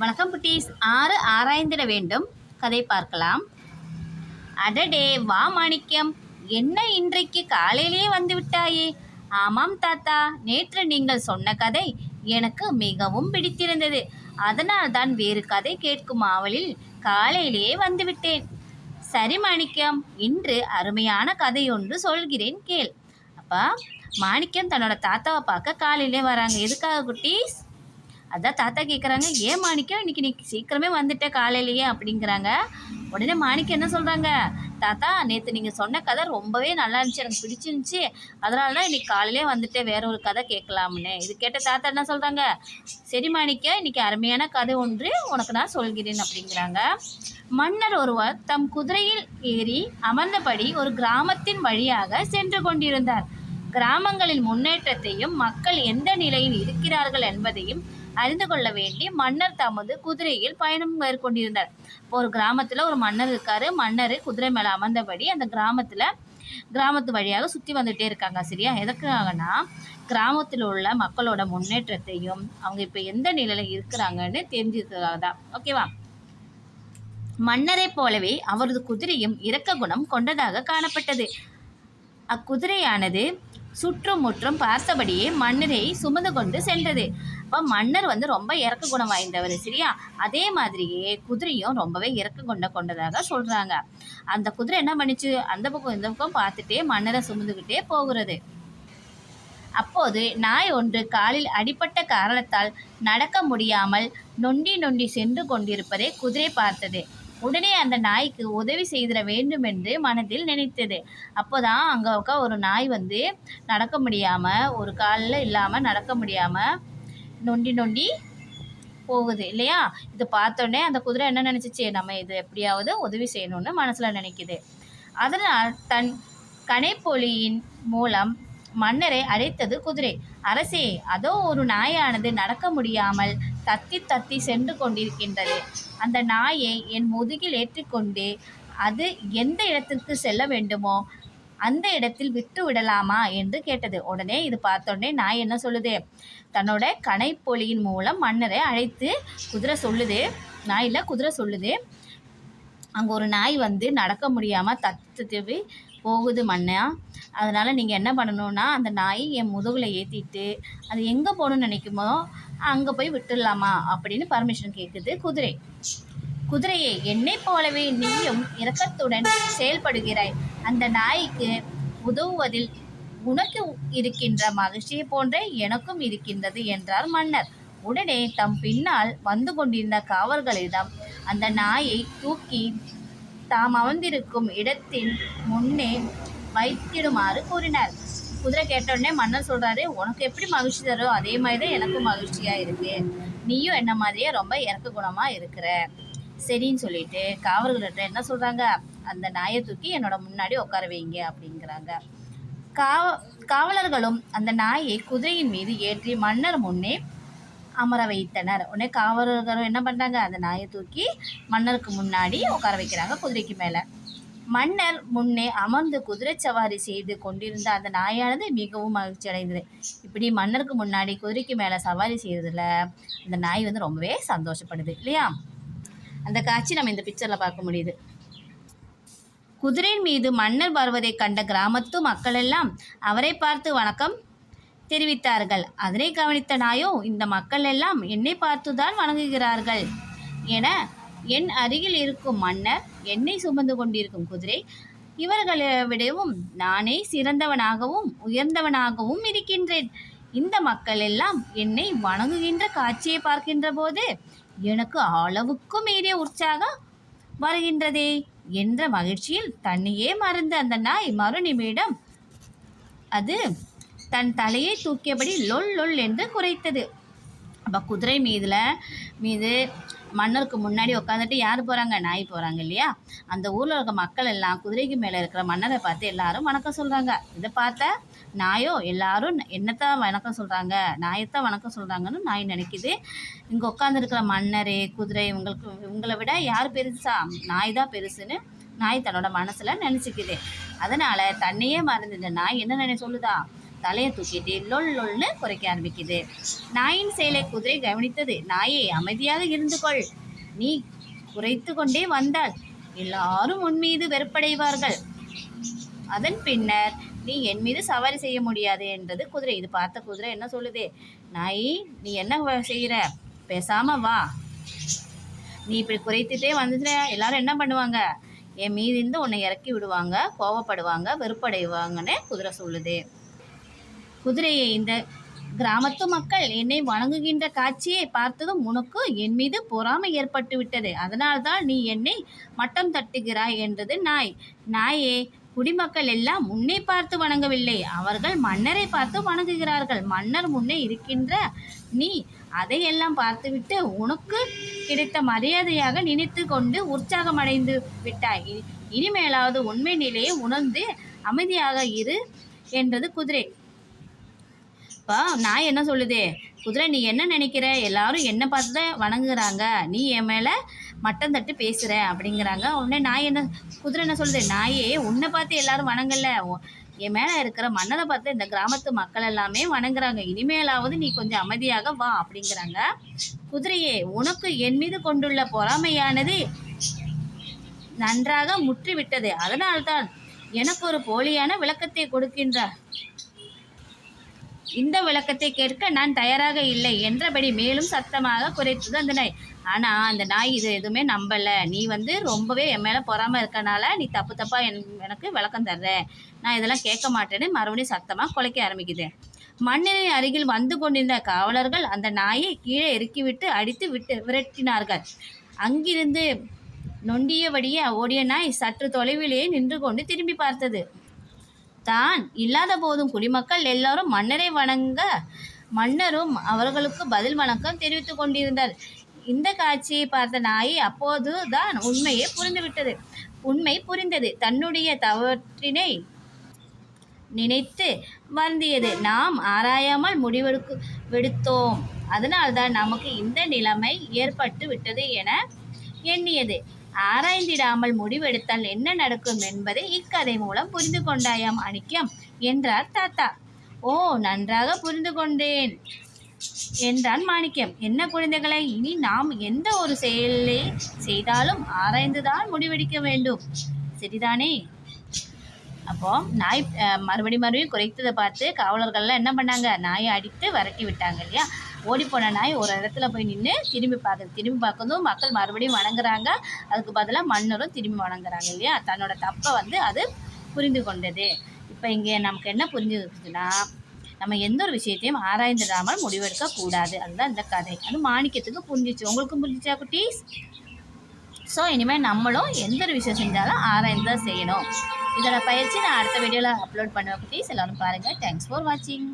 வணக்கம் குட்டீஸ். ஆறு ஆராய்ந்திட வேண்டும். கதை பார்க்கலாம். அடடே வா மாணிக்கம். என்ன இன்றைக்கு காலையிலேயே வந்து விட்டாயே ஆமாம் தாத்தா நேற்று நீங்கள் சொன்ன கதை எனக்கு மிகவும் பிடித்திருந்தது. அதனால் தான் வேறு கதை கேட்கும் ஆவலில் காலையிலேயே வந்துவிட்டேன். சரி மாணிக்கம் இன்று அருமையான கதை ஒன்று சொல்கிறேன் கேள். அப்பா மாணிக்கம் தன்னோட தாத்தாவை பார்க்க காலையிலே வராங்க. எதுக்காக குட்டீஸ்? அதான் தாத்தா கேட்குறாங்க ஏன் மாணிக்கம் இன்னைக்கு நீ சீக்கிரமே வந்துட்ட காலையிலேயே? அப்படிங்கிறாங்க. உடனே மாணிக்கம் என்ன சொல்கிறாங்க தாத்தா நேற்று நீங்கள் சொன்ன கதை ரொம்பவே நல்லா இருந்துச்சு எனக்கு பிடிச்சிருந்துச்சி. அதனால தான் இன்னைக்கு காலையிலே வந்துட்டு வேற ஒரு கதை கேட்கலாம்னு. இது கேட்ட தாத்தா என்ன சொல்கிறாங்க சரி மாணிக்க இன்னைக்கு அருமையான கதை ஒன்று உனக்கு நான் சொல்கிறேன் அப்படிங்கிறாங்க. மன்னர் ஒருவர் தம் குதிரையில் ஏறி அமர்ந்தபடி ஒரு கிராமத்தின் வழியாக சென்று கொண்டிருந்தார். கிராமங்களின் முன்னேற்றத்தையும் மக்கள் எந்த நிலையில் இருக்கிறார்கள் என்பதையும் அறிந்து கொள்ள வேண்டி மன்னர் தமது குதிரையில் பயணம் மேற்கொண்டிருந்தார். ஒரு கிராமத்தில் ஒரு மன்னர் இருக்காரு. மன்னர் குதிரை மேலே அமர்ந்தபடி அந்த கிராமத்தில் கிராமத்து வழியாக சுற்றி வந்துட்டே இருக்காங்க. சரியா? எதுக்காகனா கிராமத்தில் உள்ள மக்களோட முன்னேற்றத்தையும் அவங்க இப்போ எந்த நிலையில் இருக்கிறாங்கன்னு தெரிஞ்சுக்கிறதாக தான். ஓகேவா மன்னரைப் போலவே அவரது குதிரையும் இரக்க குணம் கொண்டதாக காணப்பட்டது. அக்குதிரையானது சுற்றும் முற்றும் பார்த்தபடியே மன்னரை சுமந்து கொண்டு சென்றது. அப்போ மன்னர் வந்து ரொம்ப இறக்க குணம் வாய்ந்தவர் சரியா? அதே மாதிரியே குதிரையும் ரொம்பவே இறக்க கொண்ட கொண்டதாக சொல்கிறாங்க அந்த குதிரை என்ன பண்ணிச்சு? அந்த பக்கம் இந்த பக்கம் பார்த்துட்டே மன்னரை சுமந்துக்கிட்டே போகிறது. அப்போது நாய் ஒன்று காலில் அடிபட்ட காரணத்தால் நடக்க முடியாமல் நொண்டி நொண்டி சென்று கொண்டிருப்பதை குதிரை பார்த்தது. உடனே அந்த நாய்க்கு உதவி செய்திட வேண்டும் என்று மனதில் நினைத்தது. அப்போதான் அங்கே உட்கா ஒரு நாய் வந்து நடக்க முடியாமல் ஒரு காலில் இல்லாமல் நடக்க முடியாமல் நொண்டி நொண்டி போகுது இல்லையா? இது பார்த்தோன்னே அந்த குதிரை என்ன நினச்சிச்சு? நம்ம இது எப்படியாவது உதவி செய்யணும்னு மனசில் நினைக்குது. அதனால் தன் கனைப்பொலியின் மூலம் மன்னரை அழைத்தது குதிரை. அரசே அதோ ஒரு நாயானது நடக்க முடியாமல் தத்தி தத்தி சென்று கொண்டிருக்கின்றது. அந்த நாயை என் முதுகில் ஏற்றிக்கொண்டு அது எந்த இடத்திற்கு செல்ல வேண்டுமோ அந்த இடத்தில் விட்டு விடலாமா? என்று கேட்டது. உடனே இது பார்த்தோடனே நாய் என்ன சொல்லுது? தன்னோட கனைப்பொலியின் மூலம் மன்னரை அழைத்து குதிரை சொல்லுது. நாயில் குதிரை சொல்லுது. அங்கே ஒரு நாய் வந்து நடக்க முடியாமல் தத்துவி போகுது மண்ணா அதனால் நீங்கள் என்ன பண்ணணும்னா அந்த நாய் என் முதுகில் ஏற்றிட்டு அது எங்கே போகணும்னு நினைக்குமோ அங்கே போய் விட்டுடலாமா அப்படின்னு பர்மிஷன் கேட்குது குதிரை. குதிரையை என்னை போலவே நீயும் இரக்கத்துடன் செயல்படுகிறாய். அந்த நாய்க்கு உதவுவதில் உனக்கு இருக்கின்ற மகிழ்ச்சியை போன்றே எனக்கும் இருக்கின்றது என்றார் மன்னர். உடனே தம் பின்னால் வந்து கொண்டிருந்த காவல்களிடம் அந்த நாயை தூக்கி தாம் அமர்ந்திருக்கும் இடத்தின் முன்னே வைத்திடுமாறு கூறினார். குதிரை கேட்டோடனே மன்னர் சொல்றாரு உனக்கு எப்படி மகிழ்ச்சி தரும் அதே மாதிரி தான் எனக்கும் மகிழ்ச்சியா இருக்கு. நீயும் என்ன மாதிரியே ரொம்ப இறக்க குணமா இருக்கிற. சரின்னு சொல்லிட்டு காவலர்கிட்ட என்ன சொல்றாங்க? அந்த நாயை தூக்கி என்னோட முன்னாடி உட்கார வைங்க அப்படிங்கிறாங்க. காவ காவலர்களும் அந்த நாயை குதிரையின் மீது ஏற்றி மன்னர் முன்னே அமர வைத்தனர். உடனே காவலர்களும் என்ன பண்ணுறாங்க அந்த நாயை தூக்கி மன்னருக்கு முன்னாடி உட்கார வைக்கிறாங்க குதிரைக்கு மேலே. மன்னர் முன்னே அமர்ந்து குதிரை சவாரி செய்து கொண்டிருந்த அந்த நாயானது மிகவும் மகிழ்ச்சி அடைந்தது. இப்படி மன்னருக்கு முன்னாடி குதிரைக்கு மேலே சவாரி செய்யறதுல அந்த நாய் வந்து ரொம்பவே சந்தோஷப்படுது இல்லையா? அந்த காட்சி நம்ம இந்த பிக்சரில் பார்க்க முடியுது. குதிரையின் மீது மன்னர் வருவதை கண்ட கிராமத்து மக்கள் எல்லாம் அவரை பார்த்து வணக்கம் தெரிவித்தார்கள். அதனை கவனித்த நாயோ இந்த மக்கள் எல்லாம் என்னை பார்த்துதான் வணங்குகிறார்கள் என என் அருகில் இருக்கும் மன்னர் என்னை சுமந்து கொண்டிருக்கும் குதிரை இவர்களை விடவும் நானே சிறந்தவனாகவும் உயர்ந்தவனாகவும் இருக்கின்றேன். இந்த மக்கள் எல்லாம் என்னை வணங்குகின்ற காட்சியை பார்க்கின்ற போது எனக்கு அளவுக்கு மீறிய உற்சாகம் வருகின்றதே என்ற மகிழ்ச்சியில் தன்னையே மறந்த அந்த நாய் மறுநிமிடம் அது தன் தலையை தூக்கியபடி லொல் லொல் என்று குறைத்தது அப்போ குதிரை மீதில் மீது மன்னருக்கு முன்னாடி உட்காந்துட்டு யார் போகிறாங்க நாய் போகிறாங்க இல்லையா? அந்த ஊரில் இருக்க மக்கள் எல்லாம் குதிரைக்கு மேலே இருக்கிற மன்னரை பார்த்து எல்லாரும் வணக்கம் சொல்கிறாங்க இதை பார்த்த நாயோ எல்லாரும் என்னத்தான் வணக்கம் சொல்கிறாங்க நாயத்தான் வணக்கம் சொல்கிறாங்கன்னு நாய் நினைக்குது. இங்கே உட்காந்துருக்கிற மன்னர் குதிரை இவங்களுக்கு இவங்களை விட யார் பெருசா? நாய் தான் பெருசுன்னு நாய் தன்னோட மனசில் நினச்சிக்குது. அதனால் தன்னையே மறந்து இந்த நாய் என்ன நினை சொல்லுதா? தலையை தூக்கிட்டு லொல் லொல்னு குறைக்க ஆரம்பிக்குது. நாயின் செயலை குதிரை கவனித்தது நாயை அமைதியாக இருந்து கொள் நீ குறைத்து கொண்டே வந்தால் எல்லாரும் உன் மீது வெறுப்படைவார்கள். அதன் பின்னர் நீ என் மீது சவாரி செய்ய முடியாது என்றது குதிரை. இது பார்த்த குதிரை என்ன சொல்லுது? நாய் நீ என்ன செய்கிற பேசாம வா. நீ இப்படி குறைத்துட்டே வந்துட்டு எல்லாரும் என்ன பண்ணுவாங்க? என் மீதிருந்து உன்னை இறக்கி விடுவாங்க கோவப்படுவாங்க வெறுப்படைவாங்கன்னு குதிரை சொல்லுது. குதிரையை இந்த கிராமத்து மக்கள் என்னை வணங்குகின்ற காட்சியை பார்த்ததும் உனக்கு என் மீது பொறாமை ஏற்பட்டுவிட்டது. அதனால்தான் நீ என்னை மட்டம் தட்டுகிறாய் என்றது நாய். நாயே குடிமக்கள் எல்லாம் முன்னே பார்த்து வணங்கவில்லை. அவர்கள் மன்னரை பார்த்து வணங்குகிறார்கள். மன்னர் முன்னே இருக்கின்ற நீ அதையெல்லாம் பார்த்துவிட்டு உனக்கு கிடைத்த மரியாதையாக நினைத்து கொண்டு உற்சாகமடைந்து விட்டாய். இனிமேலாவது உண்மை நிலையை உணர்ந்து அமைதியாக இரு என்றது குதிரை. இப்போ நான் என்ன சொல்லுது? குதிரை நீ என்ன நினைக்கிற? எல்லாரும் என்னை பார்த்து தான் வணங்குறாங்க. நீ என் மேலே மட்டம் தட்டு பேசுகிற அப்படிங்கிறாங்க. உடனே நான் என்ன குதிரை என்ன சொல்லுது? நாயே உன்னை பார்த்து எல்லாரும் வணங்கல. என் மேலே இருக்கிற மன்னரை பார்த்து இந்த கிராமத்து மக்கள் எல்லாமே வணங்குறாங்க. இனிமேலாவது நீ கொஞ்சம் அமைதியாக வா அப்படிங்கிறாங்க. குதிரையே உனக்கு என் மீது கொண்டுள்ள பொறாமையானது நன்றாக முற்றிவிட்டது. அதனால்தான் எனக்கு ஒரு போலியான விளக்கத்தை கொடுக்கின்றார். இந்த விளக்கத்தை கேட்க நான் தயாராக இல்லை என்றபடி மேலும் சத்தமாக குறைத்தது அந்த நாய். ஆனால் அந்த நாய் இது எதுவுமே நம்பலை. நீ வந்து ரொம்பவே என் மேலே பொறாமல் இருக்கனால நீ தப்பு தப்பாக என் எனக்கு விளக்கம் தர்ற. நான் இதெல்லாம் கேட்க மாட்டேன்னு மறுபடியும் சத்தமாக குலைக்க ஆரம்பிக்குது. மண்ணின் அருகில் வந்து கொண்டிருந்த காவலர்கள் அந்த நாயை கீழே இறக்கிவிட்டு அடித்து விட்டு விரட்டினார்கள். அங்கிருந்து நொண்டியபடியே ஓடிய நாய் சற்று தொலைவிலேயே நின்று கொண்டு திரும்பி பார்த்தது. தான் இல்லாத போதும் குடிமக்கள் எல்லாரும் மன்னரை வணங்க மன்னரும் அவர்களுக்கு பதில் வணக்கம் தெரிவித்துக் கொண்டிருந்தார். இந்த காட்சியை பார்த்த நாய் அப்போது தான் உண்மையை புரிந்துவிட்டது. உண்மை புரிந்தது. தன்னுடைய தவற்றினை நினைத்து வருந்தியது. நாம் ஆராயாமல் முடிவெடுக்கு விடுத்தோம். அதனால்தான் நமக்கு இந்த நிலைமை ஏற்பட்டு விட்டது என எண்ணியது. ஆராய்ந்திடாமல் முடிவெடுத்தால் என்ன நடக்கும் என்பதை இக்கதை மூலம் புரிந்து கொண்டாயாம் அனிக்கம் என்றார் தாத்தா. ஓ நன்றாக புரிந்து கொண்டேன் என்றான் மாணிக்கம். என்ன குழந்தைகளை? இனி நாம் எந்த ஒரு செயலை செய்தாலும் ஆராய்ந்துதான் முடிவெடுக்க வேண்டும். சரிதானே? அப்போ நாய் மறுபடி மறுபடியும் மறுபடியும் குறைத்ததை பார்த்து காவலர்கள்லாம் என்ன பண்ணாங்க? நாயை அடித்து விரட்டி விட்டாங்க இல்லையா? ஓடிப்போன நாய் ஒரு இடத்துல போய் நின்று திரும்பி பார்க்குது திரும்பி பார்க்கணும் மக்கள் மறுபடியும் வணங்குறாங்க. அதுக்கு பதிலாக மன்னரும் திரும்பி வணங்குறாங்க இல்லையா? தன்னோட தப்பை வந்து அது புரிந்து கொண்டது. இப்போ இங்கே நமக்கு என்ன புரிஞ்சுக்குதுன்னா நம்ம எந்த ஒரு விஷயத்தையும் ஆராய்ந்துடாமல் முடிவெடுக்க கூடாது. அதுதான் இந்த கதை. அது மாணிக்கத்துக்கு புரிஞ்சிச்சு. உங்களுக்கும் புரிஞ்சிச்சா குட்டீஸ்? ஸோ இனிமேல் நம்மளும் எந்த ஒரு விஷயம் செஞ்சாலும் ஆராய்ந்து தான் செய்யணும். இதோட பயிற்சி நான் அடுத்த வீடியோவில் அப்லோட் பண்ணுவேன் குட்டீஸ். எல்லோரும் பாருங்கள் தேங்க்ஸ் ஃபார் வாட்சிங்